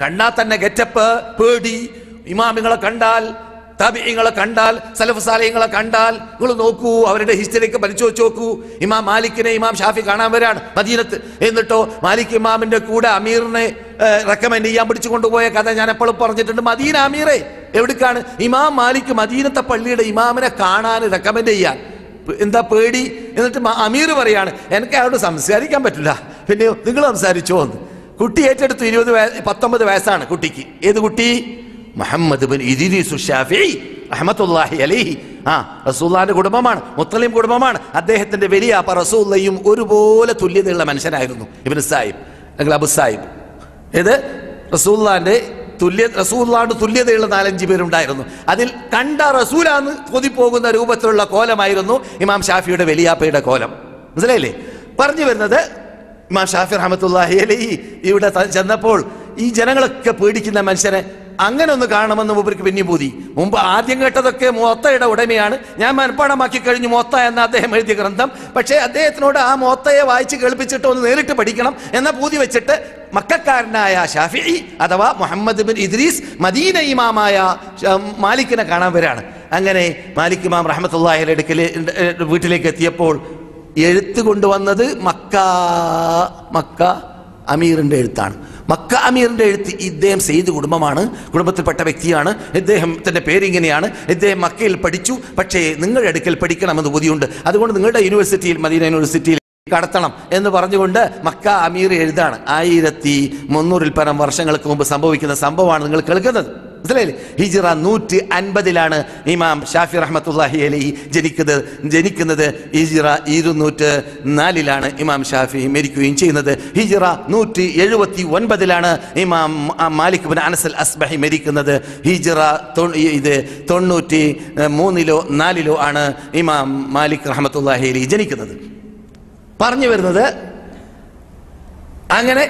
കണ്ടാൽ തന്നെ ഗെറ്റപ്പ് പേടി. ഇമാമിങ്ങളെ കണ്ടാൽ തബിങ്ങളെ കണ്ടാൽ സലഫ് സാലയങ്ങളെ കണ്ടാൽ നിങ്ങൾ നോക്കൂ അവരുടെ ഹിസ്റ്ററിക്ക് പരിശോധിച്ച് നോക്കൂ. ഇമാം മാലിക്കിനെ ഇമാം ഷാഫി കാണാൻ വരാണ് മദീനത്ത്. എന്നിട്ടോ മാലിക് ഇമാമിന്റെ കൂടെ അമീറിനെ റെക്കമെൻഡ് ചെയ്യാൻ പിടിച്ചു കൊണ്ടുപോയ കഥ ഞാൻ എപ്പോഴും പറഞ്ഞിട്ടുണ്ട്. മദീന അമീറെ എവിടേക്കാണ്? ഇമാം മാലിക് മദീനത്തെ പള്ളിയുടെ ഇമാമിനെ കാണാൻ റെക്കമെൻഡ് ചെയ്യാൻ. എന്താ പേടി? എന്നിട്ട് അമീർ പറയാണ് എനിക്ക് അയാളോട് സംസാരിക്കാൻ പറ്റില്ല. പിന്നെ നിങ്ങൾ സംസാരിച്ചോ എന്ന്. കുട്ടി ഏറ്റെടുത്തു ഇരുപത് വയ- പത്തൊമ്പത് വയസ്സാണ് കുട്ടിക്ക്. ഏത് കുട്ടി? മുഹമ്മദ് ബിൻ ഇദ്രീസു ഷാഫിഈ റഹ്മത്തുള്ളാഹി അലൈഹി. ആ റസൂല്ലാന്റെ കുടുംബമാണ് മുത്തലിം കുടുംബമാണ്. അദ്ദേഹത്തിന്റെ വലിയ അപ്പ റസൂല്ലയും ഒരുപോലെ തുല്യതയുള്ള മനുഷ്യനായിരുന്നു ഇബിൻ സാഹിബ് അല്ലെങ്കിൽ അബു സാഹിബ് ഏത്? റസൂല്ലാന്റെ തുല്യ റസൂല്ലാണ്ട് തുല്യതയുള്ള നാലഞ്ച് പേരുണ്ടായിരുന്നു. അതിൽ കണ്ട റസൂലാന്ന് കൊതിപ്പോകുന്ന രൂപത്തിലുള്ള കോലമായിരുന്നു ഇമാം ഷാഫിയുടെ വലിയാപ്പയുടെ കോലം. മനസ്സിലായില്ലേ? പറഞ്ഞു വരുന്നത് ഇമാം ഷാഫി റഹമത്തുല്ലാഹി അലൈഹി ഇവിടെ ചെന്നപ്പോൾ ഈ ജനങ്ങളൊക്കെ പേടിക്കുന്ന മനുഷ്യനെ അങ്ങനെ ഒന്ന് കാണണമെന്ന് മൂപ്പർക്ക് പിന്നെ പൂതി. മുമ്പ് ആദ്യം കേട്ടതൊക്കെ മോത്തയുടെ ഉടമയാണ്. ഞാൻ മനഃപ്പാടമാക്കി കഴിഞ്ഞു മോത്ത എന്ന അദ്ദേഹം എഴുതിയ ഗ്രന്ഥം. പക്ഷേ അദ്ദേഹത്തിനോട് ആ മോത്തയെ വായിച്ച് കേൾപ്പിച്ചിട്ട് ഒന്ന് നേരിട്ട് പഠിക്കണം എന്ന പൂതി വെച്ചിട്ട് മക്കാരനായ ഷാഫി അഥവാ മുഹമ്മദ് ബിൻ ഇദ്രീസ് മദീന ഇമാമായ മാലിക്കിനെ കാണാൻ വരാണ്. അങ്ങനെ മാലിക് ഇമാം റഹമത്തുള്ളാഹിയുടെ അടുക്കൽ വീട്ടിലേക്ക് എത്തിയപ്പോൾ എഴുത്ത് കൊണ്ടുവന്നത് മക്ക മക്ക അമീറിന്റെ എഴുത്താണ്. മക്ക അമീറിന്റെ എഴുത്ത് ഇദ്ദേഹം സെയ്ത് കുടുംബമാണ്. കുടുംബത്തിൽപ്പെട്ട വ്യക്തിയാണ്. ഇദ്ദേഹത്തിന്റെ പേര് ഇങ്ങനെയാണ് ഇദ്ദേഹം മക്കയിൽ പഠിച്ചു. പക്ഷേ നിങ്ങളുടെ അടുക്കൽ പഠിക്കണമെന്ന് ബുദ്ധിയുണ്ട് അതുകൊണ്ട് നിങ്ങളുടെ യൂണിവേഴ്സിറ്റിയിൽ മദീന യൂണിവേഴ്സിറ്റിയിൽ കടത്തണം എന്ന് പറഞ്ഞുകൊണ്ട് മക്ക അമീർ എഴുതാണ്. ആയിരത്തി മുന്നൂറിൽ പരം വർഷങ്ങൾക്ക് മുമ്പ് സംഭവിക്കുന്ന സംഭവമാണ് നിങ്ങൾ കേൾക്കുന്നത്. മനസ്സിലായില്ലേ? ഹിജിറ നൂറ്റി അൻപതിലാണ് ഇമാം ഷാഫി റഹ്മത്തുല്ലാഹി അലി ജനിക്കുന്നത്. ജനിക്കുന്നത് ഹിജിറ ഇരുന്നൂറ്റ് നാലിലാണ് ഇമാം ഷാഫി മരിക്കുകയും ചെയ്യുന്നത്. ഹിജിറ നൂറ്റി എഴുപത്തി ഒൻപതിലാണ് ഇമാം മാലിക് ബിൻ അനസൽ അസ്ബഹി മരിക്കുന്നത്. ഹിജിറ ഇത് തൊണ്ണൂറ്റി മൂന്നിലോ നാലിലോ ആണ് ഇമാം മാലിക് റഹ്മത്തുല്ലാഹി അലി ജനിക്കുന്നത്. പറഞ്ഞു വരുന്നത് അങ്ങനെ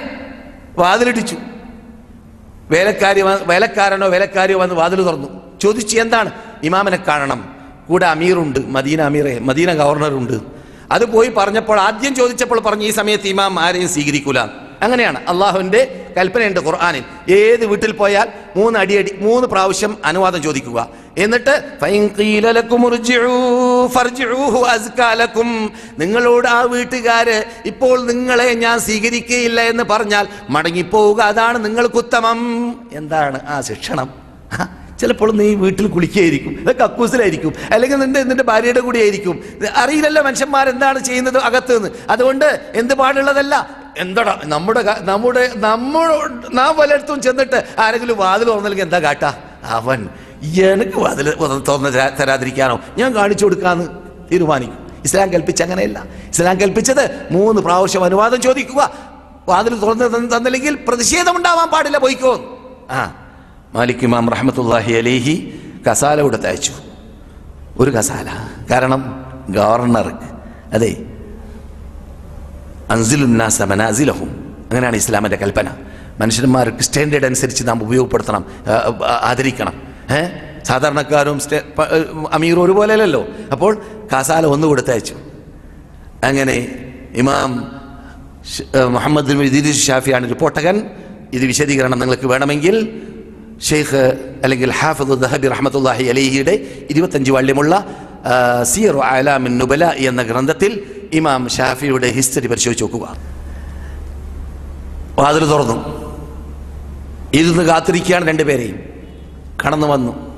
വാതിലിടിച്ചു. വേലക്കാരി വേലക്കാരനോ വേലക്കാരിയോ വന്ന് വാതിൽ തുറന്നു. ചോദിച്ചു എന്താണ്? ഇമാമിനെ കാണണം. കൂടെ അമീറുണ്ട് മദീന അമീറെ മദീന ഗവർണറുണ്ട്. അത് പോയി പറഞ്ഞപ്പോൾ ആദ്യം ചോദിച്ചപ്പോൾ പറഞ്ഞു ഈ സമയത്ത് ഇമാം ആരെയും സ്വീകരിക്കൂല. അങ്ങനെയാണ്. അള്ളാഹുവിന്റെ കൽപ്പനയുണ്ട് ഖുർആാനിൽ. ഏത് വീട്ടിൽ പോയാൽ മൂന്ന് അടിയടി മൂന്ന് പ്രാവശ്യം അനുവാദം ചോദിക്കുക. എന്നിട്ട്. നിങ്ങളോട് ആ വീട്ടുകാര് ഇപ്പോൾ നിങ്ങളെ ഞാൻ സ്വീകരിക്കുകയില്ല എന്ന് പറഞ്ഞാൽ മടങ്ങിപ്പോവുക അതാണ് നിങ്ങൾക്ക് ഉത്തമം. എന്താണ് ആ ശിക്ഷണം? ചിലപ്പോൾ നീ വീട്ടിൽ കുളിക്കുകയായിരിക്കും കക്കൂസിലായിരിക്കും അല്ലെങ്കിൽ നിന്റെ നിന്റെ ഭാര്യയുടെ കൂടെ ആയിരിക്കും അറിയില്ലല്ലോ മനുഷ്യന്മാർ എന്താണ് ചെയ്യുന്നത് അകത്ത് നിന്ന് അതുകൊണ്ട് എന്ത് പാടുള്ളതല്ല എന്താടാ? നമ്മുടെ നമ്മുടെ നമ്മളോട് നാം പലയിടത്തും ചെന്നിട്ട് ആരെങ്കിലും വാതിൽ തുറന്നില്ലെങ്കിൽ എന്താ കാട്ടാ? അവൻ എനിക്ക് വാതിൽ തുറന്ന് തരാ- തരാതിരിക്കാനോ? ഞാൻ കാണിച്ചു കൊടുക്കാന്ന് തീരുമാനിക്കും. ഇസ്ലാം കൽപ്പിച്ച അങ്ങനെയല്ല. ഇസ്ലാം കൽപ്പിച്ചത് മൂന്ന് പ്രാവശ്യം അനുവാദം ചോദിക്കുക. വാതിൽ തുറന്ന് തന്ന- തന്നില്ലെങ്കിൽ പ്രതിഷേധം ഉണ്ടാവാൻ പാടില്ല പോയിക്കോ. ആ മാലിക് ഇമാം റഹമത്തല്ലാഹി അലേഹി കസാല കൊടുത്തയച്ചു. ഒരു കസാല. കാരണം ഗവർണർ അതെ അൻസിലുന്നാസ മനാസിലഹും. അങ്ങനെയാണ് ഇസ്ലാമിന്റെ കൽപ്പന. മനുഷ്യന്മാർക്ക് സ്റ്റാൻഡേർഡ് അനുസരിച്ച് നാം ഉപയോഗപ്പെടുത്തണം ആദരിക്കണം. ഏ? സാധാരണക്കാരും സ്റ്റേ- അമീർ ഒരുപോലെയല്ലല്ലോ. അപ്പോൾ കാസാല ഒന്ന് കൊടുത്തയച്ചു. അങ്ങനെ ഇമാം മുഹമ്മദ് ഇദ്രീസ് ഷാഫിയാണ് റിപ്പോർട്ടകൻ ഇത് വിശദീകരണം നിങ്ങൾക്ക് വേണമെങ്കിൽ ഷെയ്ഖ് അല്ലെങ്കിൽ ഹാഫിദ് ദഹബി റഹമത്തല്ലാഹി അലിഹിയുടെ ഇരുപത്തഞ്ച് വള്ളിമുള്ള സിയർ ആലാമിൻ നുബല എന്ന ഗ്രന്ഥത്തിൽ ഇമാം ഷാഫിയുടെ ഹിസ്റ്ററി പരിശോധിച്ച് നോക്കുക. വാതിൽ തുറന്നു. ഇരുന്ന് കാത്തിരിക്കുകയാണ് രണ്ടുപേരെയും കടന്നു വന്നു.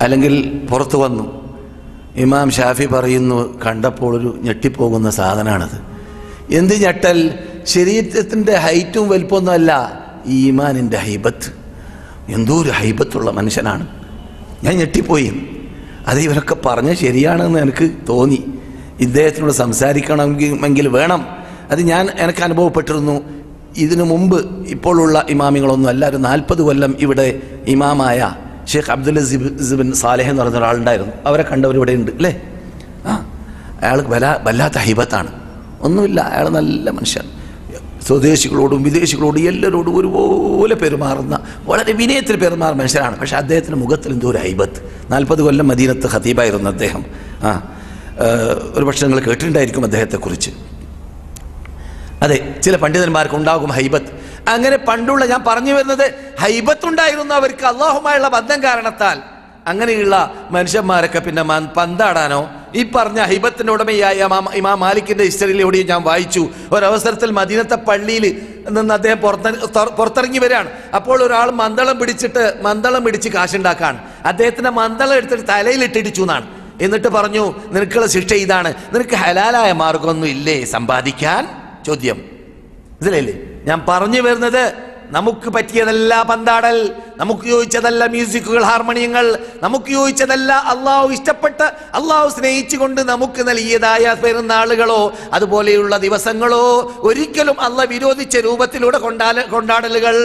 അല്ലെങ്കിൽ പുറത്തു വന്നു. ഇമാം ഷാഫി പറയുന്നു കണ്ടപ്പോൾ ഒരു ഞെട്ടിപ്പോകുന്ന സാധനമാണത്. എന്ത് ഞെട്ടൽ? ശരീരത്തിന്റെ ഹൈറ്റും വലിപ്പമൊന്നുമല്ല ഈ ഈമാനിന്റെ ഹൈബത്ത്. എന്തോ ഒരു ഹൈബത്തുള്ള മനുഷ്യനാണ്. ഞാൻ ഞെട്ടിപ്പോയി. അത് ഇവരൊക്കെ പറഞ്ഞ ശരിയാണെന്ന് എനിക്ക് തോന്നി. ഇദ്ദേഹത്തിനോട് സംസാരിക്കണമെങ്കിൽ വേണം. അത് ഞാൻ എനിക്ക് അനുഭവപ്പെട്ടിരുന്നു. ഇതിനു മുമ്പ് ഇപ്പോഴുള്ള ഇമാമികളൊന്നും അല്ല. ഒരു നാൽപ്പത് കൊല്ലം ഇവിടെ ഇമാമായ ഷെയ്ഖ് അബ്ദുൽ സിബിൻ സാലേഹ് എന്ന് പറഞ്ഞ ഒരാളുണ്ടായിരുന്നു. അവരെ കണ്ടവർ ഇവിടെ ഉണ്ട് അല്ലേ? ആ അയാൾക്ക് വല വല്ലാത്ത ഹൈബത്താണ്. ഒന്നുമില്ല അയാൾ നല്ല മനുഷ്യൻ. സ്വദേശികളോടും വിദേശികളോടും എല്ലാവരോടും ഒരുപോലെ പെരുമാറുന്ന വളരെ വിനയത്തിൽ പെരുമാറുന്ന മനുഷ്യരാണ് പക്ഷേ അദ്ദേഹത്തിന്റെ മുഖത്തിൽ എന്തോ ഒരു ഹൈബത്ത്. നാൽപ്പത് കൊല്ലം മദീനത്ത് ഹതീബായിരുന്നു അദ്ദേഹം. ആ ഒരു പക്ഷേ നിങ്ങൾ കേട്ടിട്ടുണ്ടായിരിക്കും അദ്ദേഹത്തെക്കുറിച്ച്. അതെ ചില പണ്ഡിതന്മാർക്ക് ഉണ്ടാകും ഹൈബത്ത്. അങ്ങനെ പണ്ടുള്ള ഞാൻ പറഞ്ഞു വരുന്നത് ഹൈബത്ത് ഉണ്ടായിരുന്നു അവർക്ക് അള്ളാഹുമായുള്ള ബന്ധം കാരണത്താൽ. അങ്ങനെയുള്ള മനുഷ്യന്മാരൊക്കെ പിന്നെ പന്താടാനോ? ഈ പറഞ്ഞ ഹൈബത്തിന്റെ ഉടമയായ ഇമാം- മാലിക്കിന്റെ ഹിസ്റ്ററിയിലൂടെയും ഞാൻ വായിച്ചു. ഒരവസരത്തിൽ മദീനത്തെ പള്ളിയിൽ നിന്ന് അദ്ദേഹം പുറത്ത പുറത്തിറങ്ങി വരികയാണ് അപ്പോൾ ഒരാൾ മന്ദളം പിടിച്ചിട്ട് മന്ദളം പിടിച്ച് കാശുണ്ടാക്കാണ്. അദ്ദേഹത്തിന്റെ മന്ദളം എടുത്തിട്ട് തലയിലിട്ടിടിച്ചു എന്നാണ്. എന്നിട്ട് പറഞ്ഞു നിനക്കുള്ള ശിക്ഷ ഇതാണ്. നിനക്ക് ഹലാലായ മാർഗമൊന്നും ഇല്ലേ സമ്പാദിക്കാൻ ചോദ്യം. ഇതിലല്ലേ ഞാൻ പറഞ്ഞു വരുന്നത് നമുക്ക് പറ്റിയതല്ല പന്താടൽ നമുക്ക് യോജിച്ചതല്ല മ്യൂസിക്കുകൾ ഹാർമോണിയങ്ങൾ നമുക്ക് യോജിച്ചതല്ല അള്ളാഹു ഇഷ്ടപ്പെട്ട അള്ളാഹു സ്നേഹിച്ചുകൊണ്ട് നമുക്ക് നൽകിയതായ പെരുന്നാളുകളോ അതുപോലെയുള്ള ദിവസങ്ങളോ ഒരിക്കലും അള്ള വിരോധിച്ച രൂപത്തിലൂടെ കൊണ്ടാല കൊണ്ടാടലുകൾ.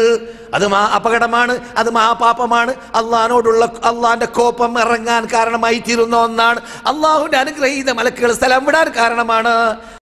അത് മാ അപകടമാണ് അത് മഹാപാപമാണ് അള്ളഹാനോടുള്ള അള്ളാന്റെ കോപം ഇറങ്ങാൻ കാരണമായി തീരുന്ന ഒന്നാണ്. അള്ളാഹുവിന്റെ അനുഗ്രഹീത മലക്കുകൾ സ്ഥലം വിടാൻ കാരണമാണ്.